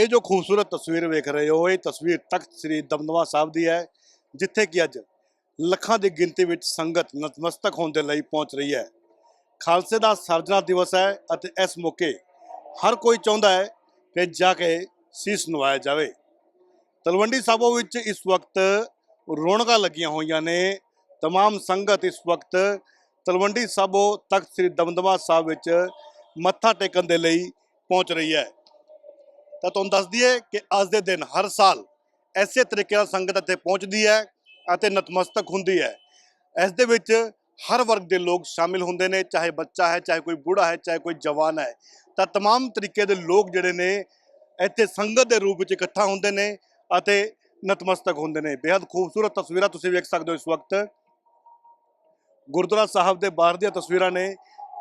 ਇਹ ਜੋ ਖੂਬਸੂਰਤ ਤਸਵੀਰ ਵੇਖ ਰਹੇ ਹੋ ਇਹ ਤਸਵੀਰ ਤਖਤ ਸ੍ਰੀ ਦਮਦਮਾ ਸਾਹਿਬ ਦੀ ਹੈ ਜਿੱਥੇ ਕਿ ਅੱਜ ਲੱਖਾਂ ਦੀ ਗਿਣਤੀ ਵਿੱਚ ਸੰਗਤ ਨਤਮਸਤਕ ਹੋਣ ਦੇ ਲਈ ਪਹੁੰਚ ਰਹੀ ਹੈ ਖਾਲਸੇ ਦਾ ਸਰਜਨਾ ਦਿਵਸ ਹੈ ਅਤੇ ਇਸ ਮੌਕੇ ਹਰ ਕੋਈ ਚਾਹੁੰਦਾ ਹੈ ਕਿ ਜਾ ਕੇ ਸੀਸ ਨਵਾਇਆ ਜਾਵੇ ਤਲਵੰਡੀ ਸਾਬੋ ਵਿੱਚ ਇਸ ਵਕਤ ਰੌਣਕਾਂ ਲੱਗੀਆਂ ਹੋਈਆਂ ਨੇ तमाम ਸੰਗਤ ਇਸ ਵਕਤ ਤਲਵੰਡੀ ਸਾਬੋ ਤਖਤ ਸ੍ਰੀ ਦਮਦਮਾ ਸਾਹਿਬ ਵਿੱਚ ਮੱਥਾ ਟੇਕਣ ਦੇ ਲਈ ਪਹੁੰਚ ਰਹੀ ਹੈ ਤਾਂ ਤੁਹਾਨੂੰ ਦੱਸ ਦਈਏ ਕਿ ਅੱਜ ਦੇ ਦਿਨ ਹਰ ਸਾਲ ਐਸੇ ਤਰੀਕੇ ਨਾਲ ਸੰਗਤ ਇੱਥੇ ਪਹੁੰਚਦੀ ਹੈ ਅਤੇ ਨਤਮਸਤਕ ਹੁੰਦੀ ਹੈ। ਇਸ ਦੇ ਵਿੱਚ ਹਰ ਵਰਗ ਦੇ ਲੋਕ ਸ਼ਾਮਿਲ ਹੁੰਦੇ ਨੇ, ਚਾਹੇ ਬੱਚਾ ਹੈ, ਚਾਹੇ ਕੋਈ ਬੁੜਾ ਹੈ, ਚਾਹੇ ਕੋਈ ਜਵਾਨ ਹੈ। ਤਾਂ तमाम ਤਰੀਕੇ ਦੇ ਲੋਕ ਜਿਹੜੇ ਨੇ ਇੱਥੇ ਸੰਗਤ ਦੇ ਰੂਪ ਵਿੱਚ ਇਕੱਠਾ ਹੁੰਦੇ ਨੇ ਅਤੇ ਨਤਮਸਤਕ ਹੁੰਦੇ ਨੇ। ਬੇहद ਖੂਬਸੂਰਤ ਤਸਵੀਰਾਂ ਤੁਸੀਂ ਵੇਖ ਸਕਦੇ ਹੋ ਇਸ ਵਕਤ। ਗੁਰਦੁਆਰਾ ਸਾਹਿਬ ਦੇ ਬਾਹਰ ਦੀਆਂ ਤਸਵੀਰਾਂ ਨੇ,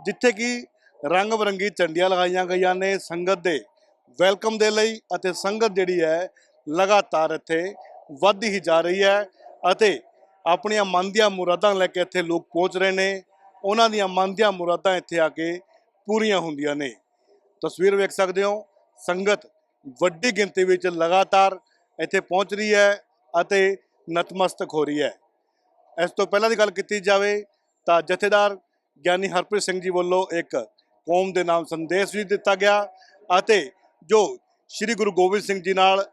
ਜਿੱਥੇ ਕਿ ਰੰਗ ਬਰੰਗੀ ਝੰਡੀਆਂ ਲਗਾਈਆਂ ਗਈਆਂ ਨੇ ਸੰਗਤ ਦੇ। ਵੈਲਕਮ ਦੇ ਲਈ ਅਤੇ ਸੰਗਤ ਜਿਹੜੀ ਹੈ ਲਗਾਤਾਰ ਇੱਥੇ ਵੱਧਦੀ ਹੀ ਜਾ ਰਹੀ ਹੈ ਅਤੇ ਆਪਣੀਆਂ ਮਨ ਦੀਆਂ ਮੁਰਾਦਾਂ ਲੈ ਕੇ ਇੱਥੇ ਲੋਕ ਪਹੁੰਚ ਰਹੇ ਨੇ। ਉਹਨਾਂ ਦੀਆਂ ਮਨ ਦੀਆਂ ਮੁਰਾਦਾਂ ਇੱਥੇ ਆ ਕੇ ਪੂਰੀਆਂ ਹੁੰਦੀਆਂ ਨੇ। ਤਸਵੀਰ ਵੇਖ ਸਕਦੇ ਹੋ, ਸੰਗਤ ਵੱਡੀ ਗਿਣਤੀ ਵਿੱਚ ਲਗਾਤਾਰ ਇੱਥੇ ਪਹੁੰਚ ਰਹੀ ਹੈ ਅਤੇ ਨਤਮਸਤਕ ਹੋ ਰਹੀ ਹੈ। ਇਸ ਤੋਂ ਪਹਿਲਾਂ ਦੀ ਗੱਲ ਕੀਤੀ ਜਾਵੇ ਤਾਂ ਜਥੇਦਾਰ ਗਿਆਨੀ ਹਰਪ੍ਰੀਤ ਸਿੰਘ ਜੀ ਵੱਲੋਂ ਇੱਕ ਕੌਮ ਦੇ ਨਾਮ ਸੰਦੇਸ਼ ਵੀ ਦਿੱਤਾ ਗਿਆ ਅਤੇ ਜੋ ਸ੍ਰੀ ਗੁਰੂ ਗੋਬਿੰਦ ਸਿੰਘ ਜੀ ਨਾਲ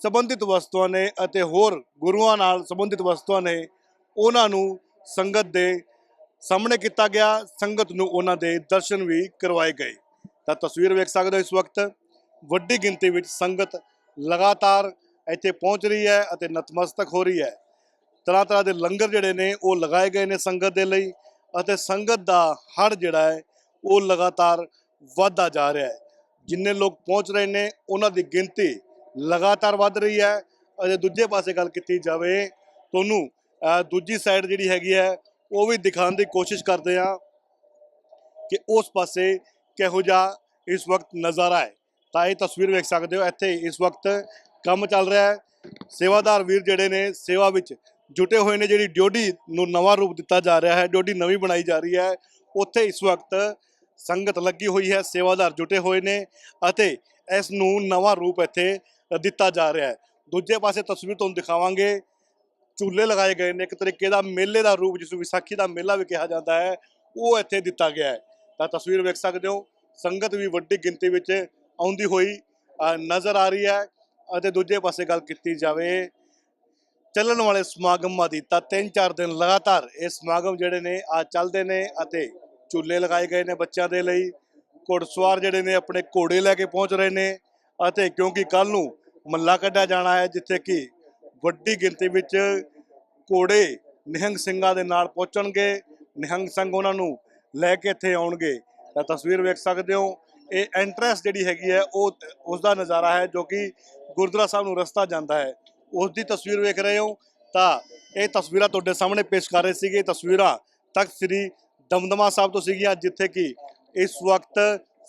ਸੰਬੰਧਿਤ ਵਸਤੂਆਂ ਨੇ ਅਤੇ ਹੋਰ ਗੁਰੂਆਂ ਨਾਲ ਸੰਬੰਧਿਤ ਵਸਤੂਆਂ ਨੇ ਉਹਨਾਂ ਨੂੰ ਸੰਗਤ ਦੇ ਸਾਹਮਣੇ ਕੀਤਾ ਗਿਆ। ਸੰਗਤ ਨੂੰ ਉਹਨਾਂ ਦੇ ਦਰਸ਼ਨ ਵੀ ਕਰਵਾਏ ਗਏ। ਤਾਂ ਤਸਵੀਰ ਵੇਖ ਸਕਦੇ ਹੋ ਇਸ ਵਕਤ। ਵੱਡੀ ਗਿਣਤੀ ਵਿੱਚ ਸੰਗਤ ਲਗਾਤਾਰ ਇੱਥੇ ਪਹੁੰਚ ਰਹੀ ਹੈ ਅਤੇ ਨਤਮਸਤਕ ਹੋ ਰਹੀ ਹੈ। ਤਰ੍ਹਾਂ ਤਰ੍ਹਾਂ ਦੇ ਲੰਗਰ ਜਿਹੜੇ ਨੇ ਉਹ ਲਗਾਏ ਗਏ ਨੇ ਸੰਗਤ ਦੇ ਲਈ ਅਤੇ ਸੰਗਤ ਦਾ ਹੜ ਜਿਹੜਾ ਹੈ ਉਹ ਲਗਾਤਾਰ ਵਧਦਾ ਜਾ ਰਿਹਾ ਹੈ। ਜਿੰਨੇ ਲੋਕ ਪਹੁੰਚ ਰਹੇ ਨੇ, ਉਹਨਾਂ ਦੀ ਗਿਣਤੀ ਲਗਾਤਾਰ ਵੱਧ ਰਹੀ ਹੈ। ਅਤੇ ਦੂਜੇ ਪਾਸੇ ਗੱਲ ਕੀਤੀ ਜਾਵੇ, ਤੁਹਾਨੂੰ ਦੂਜੀ ਸਾਈਡ ਜਿਹੜੀ ਹੈਗੀ ਹੈ, ਉਹ ਵੀ ਦਿਖਾਉਣ ਦੀ ਕੋਸ਼ਿਸ਼ ਕਰਦੇ ਆ ਕਿ ਉਸ ਪਾਸੇ ਕਿਹੋ ਜਿਹਾ ਇਸ ਵਕਤ ਨਜ਼ਾਰਾ ਹੈ। ਤਾਂ ਇਹ ਤਸਵੀਰ ਵੇਖ ਸਕਦੇ ਹੋ, ਇੱਥੇ ਇਸ ਵਕਤ ਕੰਮ ਚੱਲ ਰਿਹਾ ਹੈ। ਸੇਵਾਦਾਰ ਵੀਰ ਜਿਹੜੇ ਨੇ, ਸੇਵਾ ਵਿੱਚ ਜੁਟੇ ਹੋਏ ਨੇ, ਜਿਹੜੀ ਡਿਊਟੀ ਨੂੰ ਨਵਾਂ ਰੂਪ ਦਿੱਤਾ ਜਾ ਰਿਹਾ ਹੈ, ਡਿਊਟੀ ਨਵੀਂ ਬਣਾਈ ਜਾ ਰਹੀ ਹੈ। ਉੱਥੇ ਇਸ ਵਕਤ ਸੰਗਤ ਲੱਗੀ ਹੋਈ ਹੈ, ਸੇਵਾਦਾਰ ਜੁਟੇ ਹੋਏ ਨੇ ਅਤੇ ਇਸ ਨੂੰ ਨਵਾਂ ਰੂਪ ਇੱਥੇ ਦਿੱਤਾ ਜਾ ਰਿਹਾ ਹੈ। ਦੂਜੇ ਪਾਸੇ ਤਸਵੀਰ ਤੁਹਾਨੂੰ ਦਿਖਾਵਾਂਗੇ। ਝੂਲੇ ਲਗਾਏ ਗਏ ਨੇ। ਇੱਕ ਤਰੀਕੇ ਦਾ ਮੇਲੇ ਦਾ ਰੂਪ, ਜਿਸ ਨੂੰ ਵਿਸਾਖੀ ਦਾ ਮੇਲਾ ਵੀ ਕਿਹਾ ਜਾਂਦਾ ਹੈ, ਉਹ ਇੱਥੇ ਦਿੱਤਾ ਗਿਆ ਹੈ। ਤਾਂ ਤਸਵੀਰ ਵੇਖ ਸਕਦੇ ਹੋ, ਸੰਗਤ ਵੀ ਵੱਡੀ ਗਿਣਤੀ ਵਿੱਚ ਆਉਂਦੀ ਹੋਈ ਨਜ਼ਰ ਆ ਰਹੀ ਹੈ ਅਤੇ ਦੂਜੇ ਪਾਸੇ ਗੱਲ ਕੀਤੀ ਜਾਵੇ, ਚੱਲਣ ਵਾਲੇ ਸਮਾਗਮਾਂ ਦੀ, ਤਾਂ 3-4 ਦਿਨ ਲਗਾਤਾਰ ਇਹ ਸਮਾਗਮ ਜਿਹੜੇ ਨੇ, ਆ ਚੱਲਦੇ ਨੇ ਅਤੇ ਝੂਲੇ ਲਗਾਏ ਗਏ ਨੇ ਬੱਚਿਆਂ ਦੇ ਲਈ, ਘੋੜਸਵਾਰ ਜਿਹੜੇ ਨੇ ਆਪਣੇ ਘੋੜੇ ਲੈ ਕੇ ਪਹੁੰਚ ਰਹੇ ਨੇ, ਅਤੇ ਕਿਉਂਕਿ ਕੱਲ ਨੂੰ ਮੱਲਾ ਕੱਢਿਆ ਜਾਣਾ ਹੈ, ਜਿੱਥੇ ਕਿ ਵੱਡੀ ਗਿਣਤੀ ਵਿੱਚ ਘੋੜੇ ਨਿਹੰਗ ਸਿੰਘਾਂ ਦੇ ਨਾਲ ਪਹੁੰਚਣਗੇ, ਨਿਹੰਗ ਸਿੰਘ ਉਹਨਾਂ ਨੂੰ ਲੈ ਕੇ ਇੱਥੇ ਆਉਣਗੇ। ਤਾਂ ਤਸਵੀਰ ਵੇਖ ਸਕਦੇ ਹੋ, ਇਹ ਐਂਟਰੈਂਸ ਜਿਹੜੀ ਹੈਗੀ ਹੈ, ਉਹ ਉਸ ਦਾ ਨਜ਼ਾਰਾ ਹੈ ਜੋ ਕਿ ਗੁਰਦੁਆਰਾ ਸਾਹਿਬ ਨੂੰ ਰਸਤਾ ਜਾਂਦਾ ਹੈ। ਉਸ ਦੀ ਤਸਵੀਰ ਵੇਖ ਰਹੇ ਹੋ, ਤਾਂ ਇਹ ਤਸਵੀਰਾਂ ਤੁਹਾਡੇ ਸਾਹਮਣੇ ਪੇਸ਼ ਕਰ ਰਹੇ ਸੀਗੇ ਇਹ ਤਸਵੀਰਾਂ ਤਖਤ ਸ੍ਰੀ ਦਮਦਮਾ ਸਾਹਿਬ ਤੋਂ ਸੀਗੀਆਂ ਜਿੱਥੇ ਕਿ ਇਸ ਵਕਤ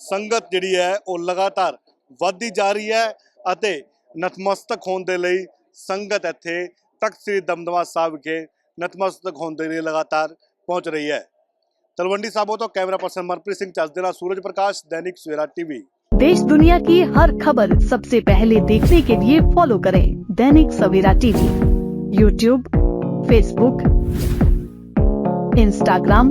ਸੰਗਤ ਜਿਹੜੀ ਹੈ ਉਹ ਲਗਾਤਾਰ ਵੱਧਦੀ ਜਾ ਰਹੀ ਹੈ ਅਤੇ ਨਤਮਸਤਕ ਹੋਣ ਦੇ ਲਈ ਸੰਗਤ ਇੱਥੇ ਤਖਤ ਸ੍ਰੀ ਦਮਦਮਾ ਸਾਹਿਬ ਵਿਖੇ ਨਤਮਸਤਕ ਹੋਣ ਦੇ ਲਈ ਲਗਾਤਾਰ ਪਹੁੰਚ ਰਹੀ ਹੈ ਤਲਵੰਡੀ ਸਾਬੋ ਤੋਂ ਕੈਮਰਾ ਪਰਸਨ ਮਨਪ੍ਰੀਤ ਸਿੰਘ ਚੱਜ ਦੇ ਨਾਲ ਸੂਰਜ ਪ੍ਰਕਾਸ਼ ਦੈਨਿਕ ਸਵੇਰਾ ਟੀਵੀ देश दुनिया की हर खबर सबसे पहले देखने के लिए फॉलो करें Dainik Savera TV YouTube Facebook Instagram